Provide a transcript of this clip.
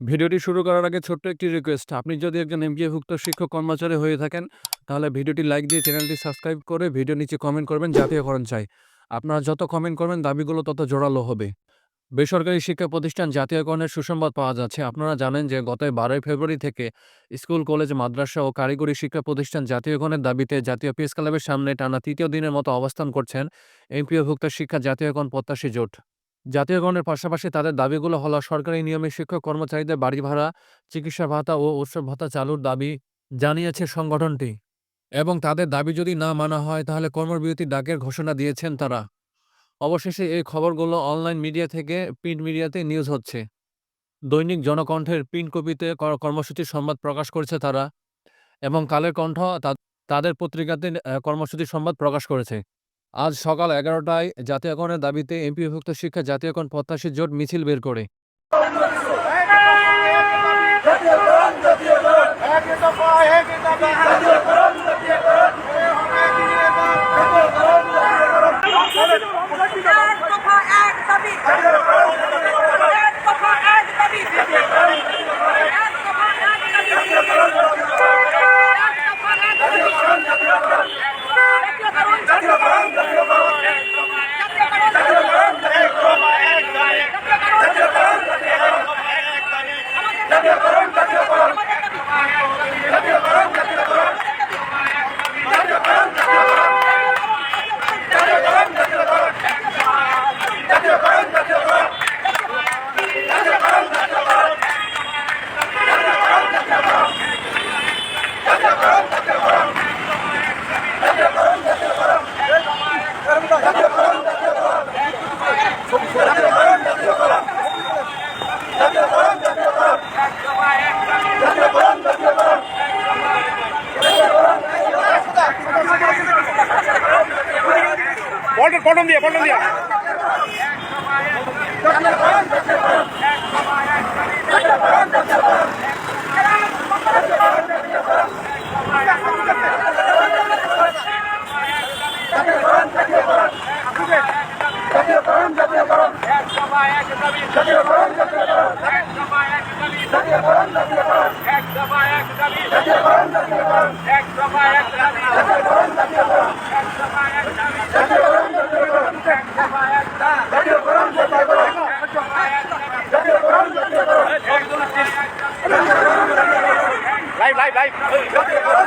ভিডিওটি শুরু করার আগে ছোট্ট একটি রিকোয়েস্ট আপনি যদি একজন এমপিএভুক্ত শিক্ষক কর্মচারী হয়ে থাকেন, তাহলে ভিডিওটি লাইক দিয়ে চ্যানেলটি সাবস্ক্রাইব করে ভিডিও নিচে কমেন্ট করবেন জাতীয়করণ চাই। আপনারা যত কমেন্ট করবেন, দাবিগুলো তত জোরালো হবে। বেসরকারি শিক্ষা প্রতিষ্ঠান জাতীয়করণের সুসংবাদ পাওয়া যাচ্ছে। আপনারা জানেন যে গত বারোই ফেব্রুয়ারি থেকে স্কুল, কলেজ, মাদ্রাসা ও কারিগরি শিক্ষা প্রতিষ্ঠান জাতীয়করণের দাবিতে জাতীয় প্রেস ক্লাবের সামনে টানা তৃতীয় দিনের মতো অবস্থান করছেন এমপিওভুক্ত শিক্ষা জাতীয়করণ প্রত্যাশী জোট। জাতীয়করণের পাশাপাশি তাদের দাবিগুলো হলো সরকারি নিয়মে শিক্ষক কর্মচারীদের বাড়ি ভাড়া, চিকিৎসা ভাতা ও উৎসব ভাতা চালুর দাবি জানিয়েছে সংগঠনটি। এবং তাদের দাবি যদি না মানা হয়, তাহলে কর্মবিরতির ডাকের ঘোষণা দিয়েছেন তারা। অবশেষে এই খবরগুলো অনলাইন মিডিয়া থেকে প্রিন্ট মিডিয়াতে নিউজ হচ্ছে। দৈনিক জনকণ্ঠের প্রিন্ট কপিতে কর- কর্মসূচির সংবাদ প্রকাশ করেছে তারা। এবং কালের কণ্ঠ তাদের পত্রিকাতে কর্মসূচির সংবাদ প্রকাশ করেছে। আজ সকাল এগারোটায় জাতীয়করণের দাবিতে এমপিভুক্ত শিক্ষা জাতীয়করণ প্রত্যাশী জোট মিছিল বের করে। পল্টন পল্টন দিয়ে পল্টন দিয়ে। Live live live